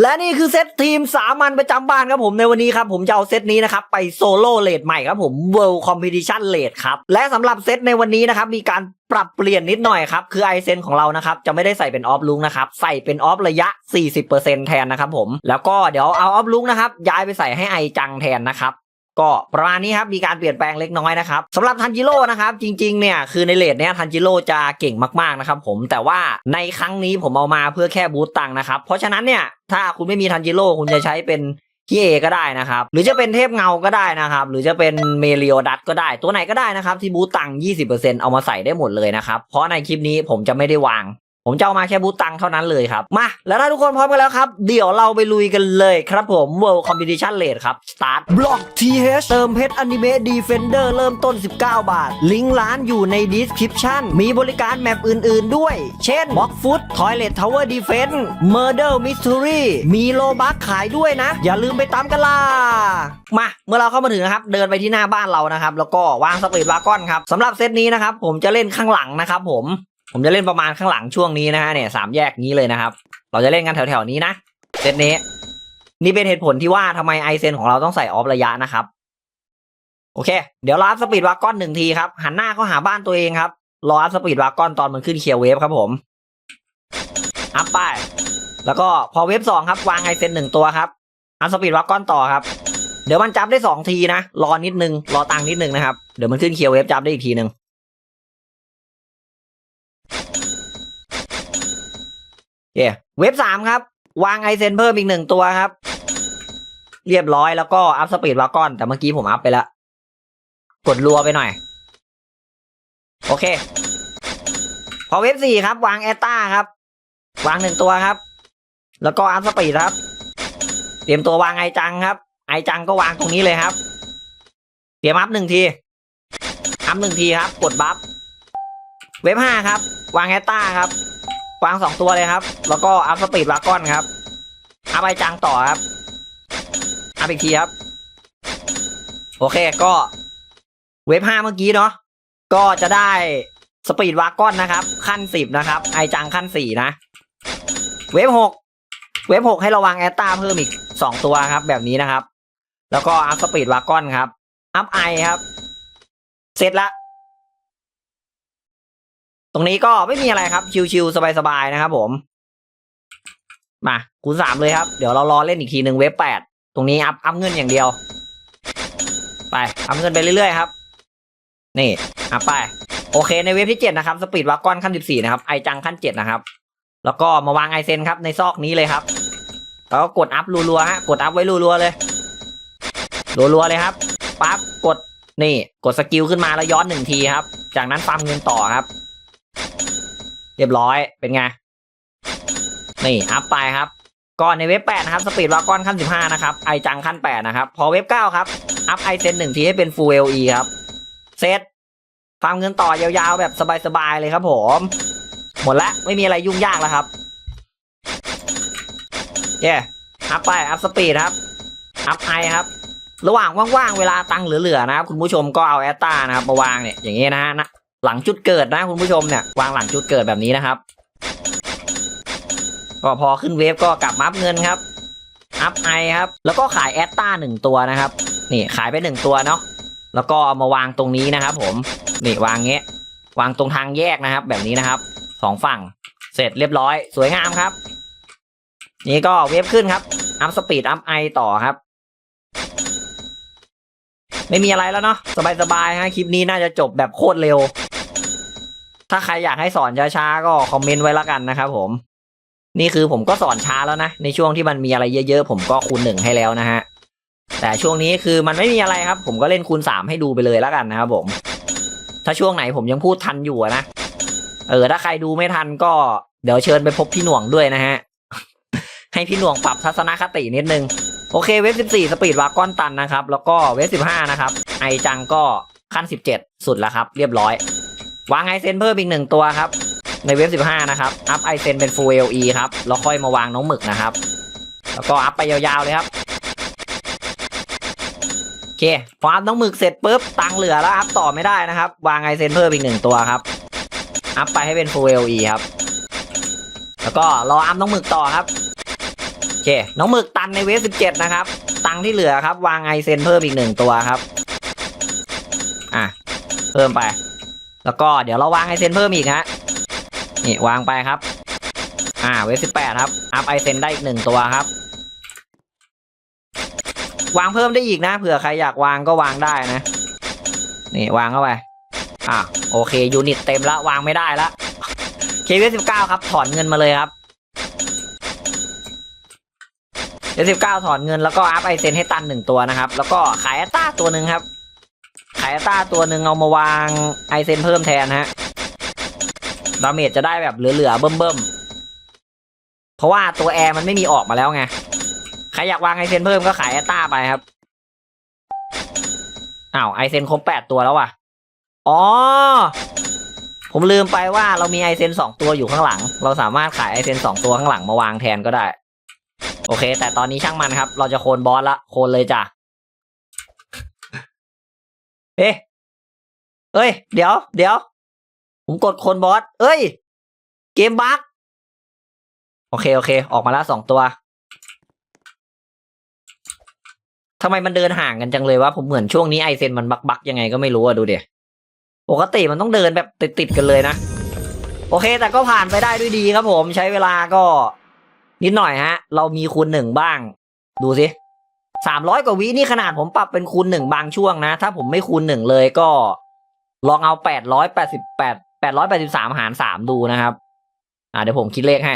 และนี่คือเซตทีมสามัญประจำบ้านครับผมในวันนี้ครับผมจะเอาเซตนี้นะครับไปโซโล่เลดใหม่ครับผม World Competition เลดครับ และสำหรับเซตในวันนี้นะครับมีการปรับเปลี่ยนนิดหน่อยครับ คือไอเซนของเรานะครับ จะไม่ได้ใส่เป็นออฟลุงนะครับ ใส่เป็นออฟระยะ 40%แทนนะครับผม แล้วก็เดี๋ยวเอาออฟลุงนะครับ ย้ายไปใส่ให้ไอจังแทนนะครับ ก็ประมาณนี้ครับมีการเปลี่ยนแปลงเล็กน้อยนะครับสำหรับทันจิโร่นะครับจริงๆเนี่ยคือในเลทเนี้ยทันจิโร่จะเก่งมากๆนะครับผมแต่ว่าในครั้งนี้ผมเอามาเพื่อแค่บูตตังค์นะครับเพราะฉะนั้นเนี่ยถ้าคุณไม่มีทันจิโร่คุณจะใช้เป็นพี่เอก็ได้นะครับ หรือจะเป็นเทพเงาก็ได้นะครับ หรือจะเป็นเมเรียดัตก็ได้ ตัวไหนก็ได้นะครับ ที่บูตตังค์20%เอามาใส่ได้หมดเลยนะครับ เพราะในคลิปนี้ผมจะไม่ได้วาง ผมจะเอามาแค่บูตังเท่านั้นเลยครับ มา แล้วถ้าทุกคนพร้อมกันแล้วครับ เดี๋ยวเราไปลุยกันเลยครับผม World Competition Rate ครับ Start Block TH เติมเพชรอนิเมะ Defender เริ่มต้น 19 บาท ลิงก์ร้านอยู่ใน Description มีบริการแมปอื่นๆด้วย เช่น Box Foot Toilet Tower Defense Murder Mystery มีโลบัคขายด้วยนะ อย่าลืมไปตามกันล่ะมา เมื่อเราเข้ามาถึงนะครับ เดินไปที่หน้าบ้านเรานะครับ แล้วก็วางสปีดวากอนครับสำหรับเซตนี้นะครับ ผมจะเล่นข้างหลังนะครับผม ผมจะเล่นประมาณข้างหลังช่วงนี้นะฮะเนี่ยสามแยกนี้เลยนะครับ เราจะเล่นกันแถวๆนี้นะเซตนี้นี่เป็นเหตุผลที่ว่าทำไมไอเซนของเราต้องใส่ออฟระยะนะครับ โอเค เดี๋ยวรออัพสปีดวากอนหนึ่งทีครับ หันหน้าเข้าหาบ้านตัวเองครับ รออัพสปีดวากอนตอนมันขึ้นเคียร์เวฟครับผม อัพไป แล้วก็พอเวฟสองครับ วางไอเซนหนึ่งตัวครับ อัพสปีดวากอนต่อครับ เดี๋ยวมันจับได้สองทีนะ รอนิดนึง รอตังค์นิดนึงนะครับ เดี๋ยวมันขึ้นเคียร์เวฟจับได้อีกทีหนึ่ง เย่เว็บสามครับ วางไอเซนเพิ่มอีกหนึ่งตัวครับ เรียบร้อยแล้วก็อัพสปีดวากอน แต่เมื่อกี้ผมอัพไปแล้ว กดรัวไปหน่อย โอเค พอเว็บสี่ครับ วางแอตตาครับ วางหนึ่งตัวครับ แล้วก็อัพสปีดครับ เตรียมตัววางไอจังครับ ไอจังก็วางตรงนี้เลยครับ เตรียมอัพหนึ่งทีอัพหนึ่งทีครับ กดบัฟเว็บห้าครับ วางแอตตาครับ วางสองตัวเลยครับ แล้วก็อัพสปีดวากอนครับอัพไอจังต่อครับอัพอีกทีครับ โอเคก็เว็บห้าเมื่อกี้เนาะก็จะได้สปีดวากอนนะครับ ขั้นสิบนะครับ ไอจังขั้นสี่นะ เว็บหกเว็บหกให้ระวังแอตตาเพิ่มอีกสองตัวครับ แบบนี้นะครับ แล้วก็อัพสปีดวากอนครับ อัพไอครับ เสร็จละ ตรงนี้ก็ไม่มีอะไรครับ ชิวๆสบายๆนะครับผม มาคูณสามเลยครับ เดี๋ยวเรารอเล่นอีกทีหนึ่งเว็บแปดตรงนี้อัพอัพเงินอย่างเดียว ไปอัพเงินไปเรื่อยๆครับ นี่อัพไป โอเคในเว็บที่เจ็ดนะครับสปีดวากอนขั้นสิบสี่นะครับไอจังขั้นเจ็ดนะครับ แล้วก็มาวางไอเซนครับในซอกนี้เลยครับแล้วก็กดอัพรัวๆฮะกดอัพไว้รัวๆเลยรัวๆเลยครับปั๊บกดนี่ กดสกิลขึ้นมาแล้วย้อนหนึ่งทีครับ จากนั้นฟาร์มเงินต่อครับ เรียบร้อยเป็นไง นี่อัพไปครับ ก่อนในเว็บแปดนะครับสปีดวากอนขั้นสิบห้านะครับไอจังขั้นแปดนะครับ พอเว็บเก้าครับ อัพไอเซนหนึ่งทีให้เป็น full LE ครับเซตฟาร์มเงินต่อยาวๆ แบบสบายๆเลยครับผม หมดละไม่มีอะไรยุ่งยากแล้วครับเย่อัพไปอัพสปีดครับอัพไอครับระหว่างว่างๆ เวลาตังเหลือๆนะครับ คุณผู้ชมก็เอาแอตตานะครับมาวางเนี่ยอย่างนี้นะฮะนะ หลังจุดเกิดนะคุณผู้ชมเนี่ยวางหลังจุดเกิดแบบนี้นะครับ ก็พอขึ้นเวฟก็กลับมาอัพเงินครับ อัพไอครับ แล้วก็ขายแอตตาหนึ่งตัวนะครับ นี่ขายไปหนึ่งตัวเนาะ แล้วก็เอามาวางตรงนี้นะครับผม นี่วางเงี้ย วางตรงทางแยกนะครับ แบบนี้นะครับสองฝั่ง เสร็จเรียบร้อย สวยงามครับ นี่ก็เวฟขึ้นครับ อัพสปีด อัพไอต่อครับไม่มีอะไรแล้วเนาะสบายๆฮะคลิปนี้น่าจะจบแบบโคตรเร็ว ถ้าใครอยากให้สอนช้าๆก็คอมเมนต์ไว้ล้วกันนะครับผม นี่คือผมก็สอนช้าแล้วนะ ในช่วงที่มันมีอะไรเยอะๆ ผมก็คูณหนึ่งให้แล้วนะฮะ แต่ช่วงนี้คือมันไม่มีอะไรครับ ผมก็เล่นคูณสามให้ดูไปเลยแล้วกันนะครับผม ถ้าช่วงไหนผมยังพูดทันอยู่นะ เออ ถ้าใครดูไม่ทันก็เดี๋ยวเชิญไปพบพี่หน่วงด้วยนะฮะ ให้พี่หน่วงปรับทัศนคตินิดนึง โอเคเว็บสิบสี่สปีดวากอนตันนะครับ แล้วก็เว็บสิบห้านะครับ ไอจังก็ขั้นสิบเจ็ดสุดแล้วครับ เรียบร้อย วางไอเซนเพิ่มอีกหนึ่งตัวครับ ในเว็บสิบห้านะครับ อัพไอเซนเป็น full LE ครับ แล้วค่อยมาวางน้องหมึกนะครับ แล้วก็อัพไปยาวๆเลยครับ โอเค พออัพน้องหมึกเสร็จปุ๊บ ตังเหลือแล้วอัพต่อไม่ได้นะครับ วางไอเซนเพิ่มอีกหนึ่งตัวครับ อัพไปให้เป็น full LE ครับ แล้วก็รออัพน้องหมึกต่อครับ โอเค น้องหมึกตันในเวฟสิบเจ็ดนะครับ ตังที่เหลือครับ วางไอเซนเพิ่มอีกหนึ่งตัวครับ อะ เพิ่มไป แล้วก็เดี๋ยวเราวางไอเซนเพิ่มอีกฮะนี่วางไปครับ อ่าเวฟสิบแปดครับ อัพไอเซนได้อีกหนึ่งตัวครับ วางเพิ่มได้อีกนะเผื่อใครอยากวางก็วางได้นะ นี่วางเข้าไป อะโอเคยูนิตเต็มละวางไม่ได้ละเคเวสิบเก้าครับ ถอนเงินมาเลยครับเวสิบเก้าถอนเงินแล้วก็อัพไอเซนให้ตันหนึ่งตัวนะครับ แล้วก็ขายอัตต้าตัวหนึ่งครับ ขายอัตต้าตัวหนึ่งเอามาวางไอเซนเพิ่มแทนฮะ ดาเมจจะได้แบบเหลือๆเบิ่มๆ เพราะว่าตัวแอร์มันไม่มีออกมาแล้วไง ใครอยากวางไอเซนเพิ่มก็ขายอัตต้าไปครับ อ้าวไอเซนครบแปดตัวแล้วว่ะ อ๋อ ผมลืมไปว่าเรามีไอเซนสองตัวอยู่ข้างหลัง เราสามารถขายไอเซนสองตัวข้างหลังมาวางแทนก็ได้ โอเค แต่ตอนนี้ช่างมันครับ เราจะโคนบอสละ โคนเลยจ้ะ เอ๊ะเอ้ย เดี๋ยว เดี๋ยว ผมกดคนบอส เอ้ย เกมบั๊กโอเค โอเค ออกมาแล้วสองตัว ทำไมมันเดินห่างกันจังเลยวะ ผมเหมือนช่วงนี้ไอเซนมันบักบักยังไงก็ไม่รู้อะดูเดี๋ยปกติมันต้องเดินแบบติดติดกันเลยนะ โอเค แต่ก็ผ่านไปได้ด้วยดีครับผม ใช้เวลาก็ นิดหน่อยฮะ เรามีคูณหนึ่งบ้าง ดูสิ สามร้อยกว่าวินี่ขนาดผมปรับเป็นคูณหนึ่งบางช่วงนะ ถ้าผมไม่คูณหนึ่งเลยก็ ลองเอาแปดร้อยแปดสิบแปดแปดร้อยแปดสิบสามหารสามดูนะครับ อ่าเดี๋ยวผมคิดเลขให้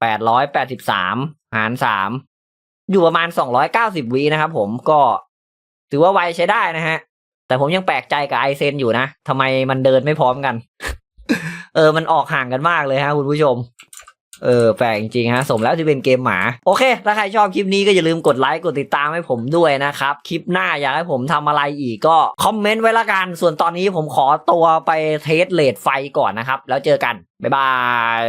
แปดร้อยแปดสิบสามหารสามอยู่ประมาณสองร้อยเก้าสิบวินะครับผมก็ถือว่าไวใช้ได้นะฮะ แต่ผมยังแปลกใจกับไอเซนอยู่นะทำไมมันเดินไม่พร้อมกัน เออมันออกห่างกันมากเลยฮะคุณผู้ชม เออแปลกจริงฮะ สมแล้วที่เป็นเกมหมา โอเค ถ้าใครชอบคลิปนี้ก็อย่าลืมกดไลค์กดติดตามให้ผมด้วยนะครับ คลิปหน้าอยากให้ผมทำอะไรอีกก็คอมเมนต์ไว้ละกัน ส่วนตอนนี้ผมขอตัวไปเทสเลดไฟก่อนนะครับ แล้วเจอกัน บ๊ายบาย